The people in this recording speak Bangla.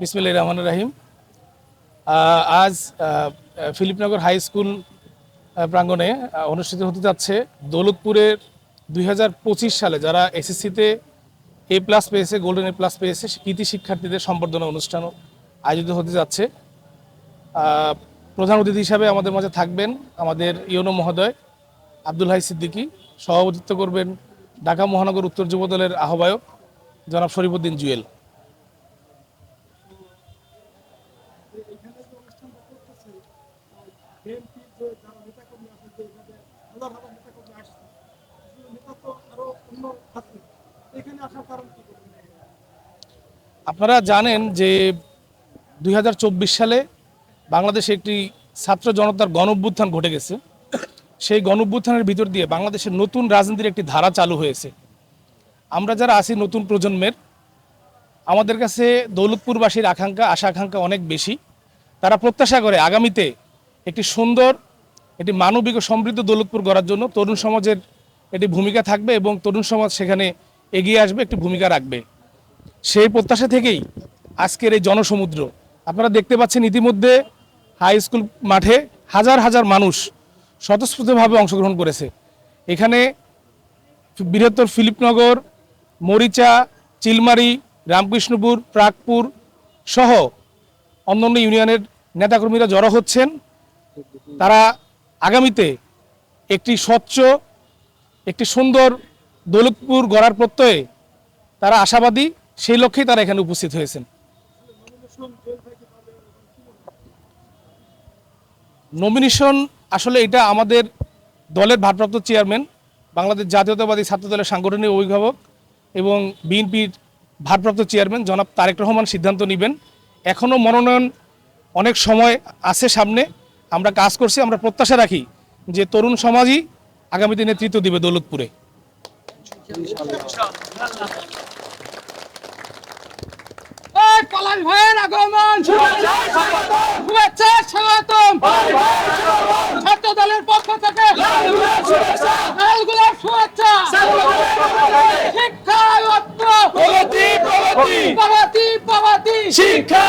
বিসমিল্লাহ রহমান রাহিম। আজ ফিলিপনগর হাই স্কুল প্রাঙ্গণে অনুষ্ঠিত হতে যাচ্ছে দৌলতপুরের দুই হাজার পঁচিশ সালে যারা এসএসসিতে এ প্লাস পেয়েছে গোল্ডেন এ প্লাস পেয়েছে কৃতি শিক্ষার্থীদের সম্বর্ধনা অনুষ্ঠান আয়োজিত হতে যাচ্ছে। প্রধান অতিথি হিসাবে আমাদের মাঝে থাকবেন আমাদের ইয়নো মহোদয় আব্দুল হাই সিদ্দিকী, সভাপতিত্ব করবেন ঢাকা মহানগর উত্তর যুবদলের আহ্বায়ক জনাব শরীফুদ্দিন জুয়েল বিএনপির যে যারা নেতাকর্মী আছে যে এখানে হাজার হাজার নেতাকর্মী আসছে আসলে নেতা তো আরও অন্য আছে এখানে আসার কারণ কি করবেন আপনারা জানেন যে দুই হাজার চব্বিশ সালে বাংলাদেশে একটি ছাত্র জনতার গণ অভ্যুত্থান ঘটে গেছে। সেই গণ অভ্যুত্থানের ভিতর দিয়ে বাংলাদেশের নতুন রাজনীতির একটি ধারা চালু হয়েছে। আমরা যারা আছি নতুন প্রজন্মের, আমাদের কাছে দৌলতপুরবাসীর আকাঙ্ক্ষা আশা আকাঙ্ক্ষা অনেক বেশি। তারা প্রত্যাশা করে আগামীতে একটি সুন্দর, একটি মানবিক ও সমৃদ্ধ দৌলতপুর গড়ার জন্য তরুণ সমাজের একটি ভূমিকা থাকবে এবং তরুণ সমাজ সেখানে এগিয়ে আসবে, একটি ভূমিকা রাখবে। সেই প্রত্যাশা থেকেই আজকের এই জনসমুদ্র। আপনারা দেখতে পাচ্ছেন ইতিমধ্যে হাই স্কুল মাঠে হাজার হাজার মানুষ স্বতঃস্ফূর্তভাবে অংশগ্রহণ করেছে। এখানে বৃহত্তর ফিলিপনগর, মরিচা, চিলমারি, রামকৃষ্ণপুর প্রাকপুর সহ অন্যান্য ইউনিয়নের নেতাকর্মীরা জড়ো হচ্ছেন। তারা আগামীতে একটি স্বচ্ছ, একটি সুন্দর দৌলতপুর গড়ার প্রত্যয়ে তারা আশাবাদী, সেই লক্ষ্যেই তারা এখানে উপস্থিত হয়েছেন। নমিনেশন আসলে এটা আমাদের দলের ভারপ্রাপ্ত চেয়ারম্যান বাংলাদেশ জাতীয়তাবাদী ছাত্র দলের সাংগঠনিক অভিভাবক এবং বিএনপির ভারপ্রাপ্ত চেয়ারম্যান জনাব তারেক রহমান সিদ্ধান্ত নেবেন। এখনও মনোনয়ন অনেক সময় আছে সামনে। আমরা কাজ করছি আমরা প্রত্যাশা রাখি যে তরুণ সমাজই আগামীতে নেতৃত্ব দিবে দৌলতপুরে। এই ভাইয়ের আগমন! শুভেচ্ছা স্বাগতম! ছাত্র দলের পক্ষ থেকে লালগুলার শুভেচ্ছা! শিক্ষা প্রগতি প্রগতি! প্রগতি শিক্ষা